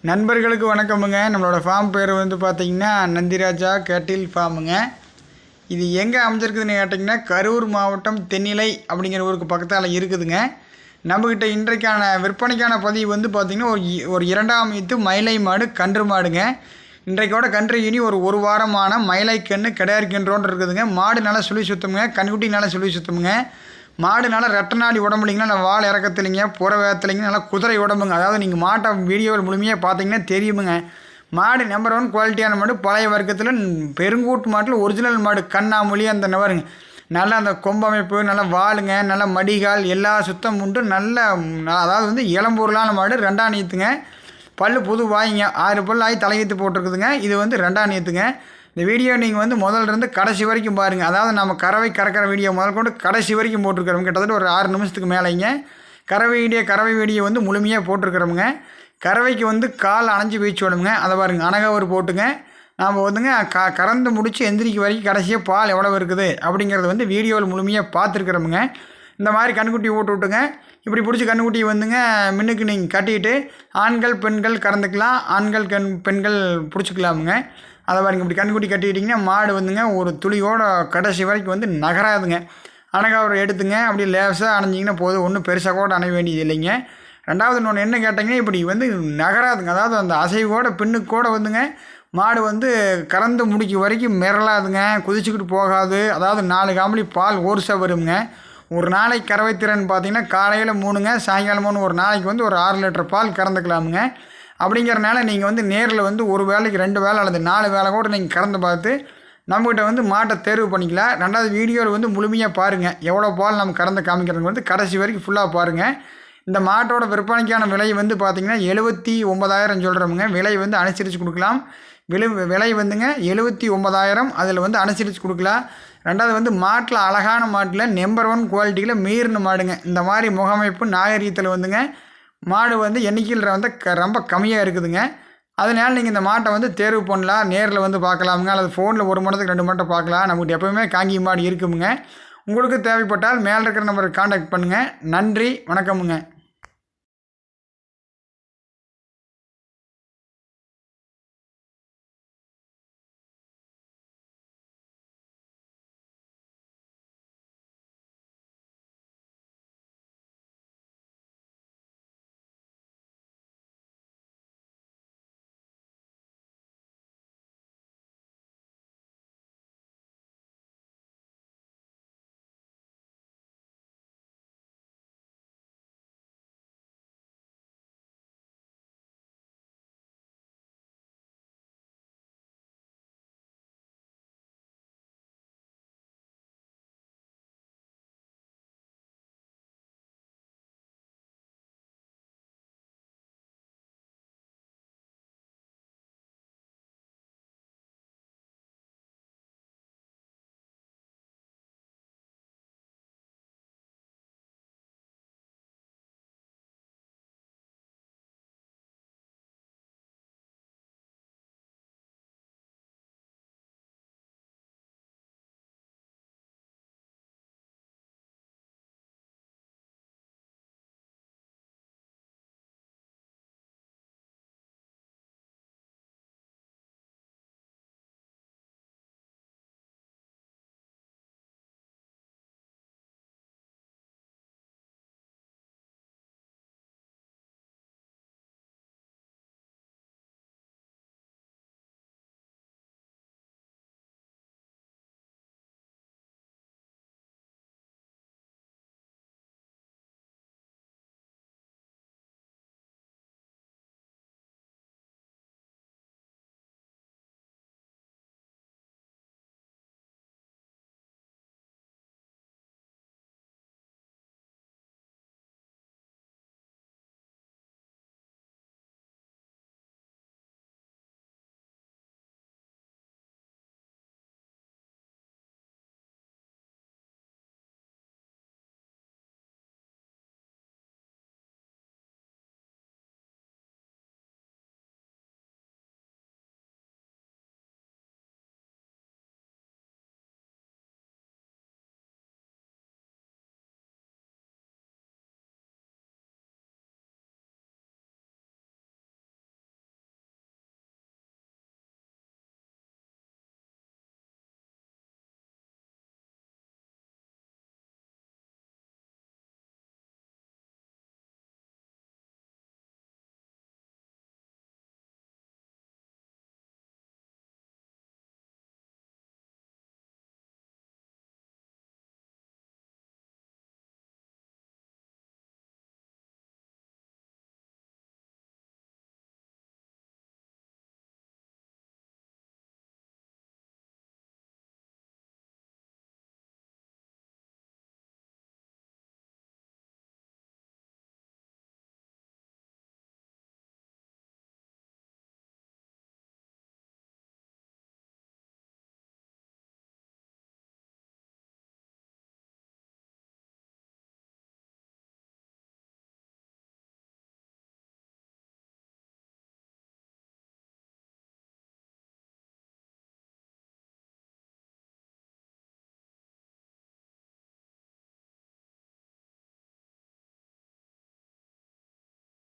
நண்பர்களுக்கு வணக்கமுங்க. நம்மளோட ஃபார்ம் பேர் வந்து பார்த்திங்கன்னா நந்திராஜா கேட்டில் ஃபார்முங்க இது எங்கே அமைஞ்சிருக்குதுன்னு கேட்டிங்கன்னா கரூர் மாவட்டம் தென்னிலை அப்படிங்கிற ஊருக்கு பக்கத்தால் இருக்குதுங்க. நம்மக்கிட்ட இன்றைக்கான விற்பனைக்கான பதிவு வந்து பார்த்திங்கன்னா ஒரு இ- ஒரு இரண்டாம் இத்து மயிலை மாடு கன்று மாடுங்க. இன்றைக்கோட கன்று இனி ஒரு ஒரு வாரமான மயிலை கன்று கிடையாறு இருக்குதுங்க. மாடு நல்லா சுழி சுத்தமுங்க கண்குட்டி நல்லா சுழி சுத்தமுங்க. மாடு நல்லா ரெட்டை நாடி உடம்புலிங்க நல்லா வால் இறக்கத்துலிங்க புற வேத்துலிங்க நல்லா குதிரை உடம்புங்க. அதாவது நீங்கள் மாட்டை வீடியோவில் முழுமையாக பார்த்தீங்கன்னா தெரியுமுங்க. மாடு நம்பர் ஒன் குவாலிட்டியான மாடு பழைய வர்க்கத்தில் பெருங்கூட்டு மாட்டில் ஒரிஜினல் மாடு கண்ணாமொழி அந்த நவருங்க நல்லா அந்த கொம்பமைப்பு நல்லா வாளுங்க நல்லா மடிகால் எல்லா சுத்தம் உண்டு நல்ல ந- அதாவது வந்து இளம்பொருளான மாடு ரெண்டாம் நீத்துங்க. பல்லு புது வாய்ங்க ஆறு பல் ஆகி தலையீத்து போட்டிருக்குதுங்க. இது வந்து ரெண்டாம் நீத்துங்க. இந்த வீடியோ நீங்கள் வந்து முதல்ல இருந்து கடைசி வரைக்கும் பாருங்கள் அதாவது நம்ம கறவை கறக்கிற வீடியோ முதல் கொண்டு கடைசி வரைக்கும் போட்டிருக்கிறோம் கிட்டத்தட்ட ஒரு ஆறு நிமிஷத்துக்கு மேலேங்க. கறவை வீடியோ கறவை வீடியோ வந்து முழுமையாக போட்டிருக்கிறோமுங்க கறவைக்கு வந்து கால் அணைஞ்சு வீச்சு விடுங்க அதை பாருங்க அனகவர் போட்டுங்க. நாம் வந்துங்க க கறந்து முடிச்சு எந்திரிக்க வரைக்கும் கடைசியாக பால் எவ்வளோ இருக்குது அப்படிங்கிறது வந்து வீடியோவில் முழுமையாக பார்த்துருக்குறோமுங்க இந்த மாதிரி கண்குட்டி ஓட்டு விட்டுங்க. இப்படி பிடிச்சி கண்ணுக்குட்டி வந்துங்க மின்னுக்கு நீங்கள் கட்டிட்டு ஆண்கள் பெண்கள் கறந்துக்கலாம். ஆண்கள் கண் பெண்கள் பிடிச்சிக்கலாமுங்க. அதை பாருங்க இப்படி கண்குட்டி கட்டிக்கிட்டிங்கன்னா மாடு வந்துங்க ஒரு துளியோட கடைசி வரைக்கும் வந்து நகராதுங்க. அணகாவரை எடுத்துங்க அப்படியே லேசாக அணைஞ்சிங்கன்னா போதும். ஒன்றும் பெருசாக கூட அணைய வேண்டியது இல்லைங்க. ரெண்டாவது இன்னொன்று என்ன கேட்டிங்கன்னா இப்படி வந்து நகராதுங்க. அதாவது அந்த அசைவோட பின்னுக்கு கூட வந்துங்க மாடு வந்து கறந்து முடிக்க வரைக்கும் மிரளாதுங்க. குதிச்சுக்கிட்டு போகாது. அதாவது நாலு காமலி பால் ஓர்ஸாக வருங்க ஒரு நாளைக்கு கறவை திறன் பார்த்தீங்கன்னா காலையில் மூணுங்க சாயங்காலம் மூணு ஒரு நாளைக்கு வந்து ஒரு ஆறு லிட்டர் பால் கறந்துக்கலாமுங்க. அப்படிங்கிறனால நீங்கள் வந்து நேரில் வந்து ஒரு வேளைக்கு ரெண்டு வேலை அல்லது நாலு வேலை கூட நீங்கள் கடந்து பார்த்து நம்மகிட்ட வந்து மாட்டை தேர்வு பண்ணிக்கலாம் ரெண்டாவது வீடியோவில் வந்து முழுமையாக பாருங்கள் எவ்வளோ பால் நம்ம கறந்து காமிக்கிறவங்க வந்து கடைசி வரைக்கும் ஃபுல்லாக பாருங்கள் இந்த மாட்டோட விற்பனைக்கான விலை வந்து பார்த்திங்கன்னா எழுபத்தி ஒன்பதாயிரம் சொல்கிறோமுங்க விலை வந்து அனுசரித்து கொடுக்கலாம். விலை விலை வந்துங்க எழுபத்தி ஒன்பதாயிரம். அதில் வந்து அனுசரித்து கொடுக்கலாம். ரெண்டாவது வந்து மாட்டில் அழகான மாட்டில் நம்பர் ஒன் குவாலிட்டியில் மீறின மாடுங்க. இந்த மாதிரி முகமைப்பு நாகரீகத்தில் வந்துங்க. மாடு வந்து எண்ணிக்கையில் வந்து க ரொம்ப கம்மியாக இருக்குதுங்க. அதனால் நீங்கள் இந்த மாட்டை வந்து தேர்வு பண்ணலாம் நேரில் வந்து பார்க்கலாமுங்க. அல்லது ஃபோனில் ஒரு மணத்துக்கு ரெண்டு மாட்டை பார்க்கலாம். நம்மகிட்ட எப்போவுமே காங்கி மாடு இருக்குமுங்க. உங்களுக்கு தேவைப்பட்டால் மேலே இருக்கிற நம்பருக்கு காண்டாக்ட் பண்ணுங்கள் நன்றி வணக்கமுங்க.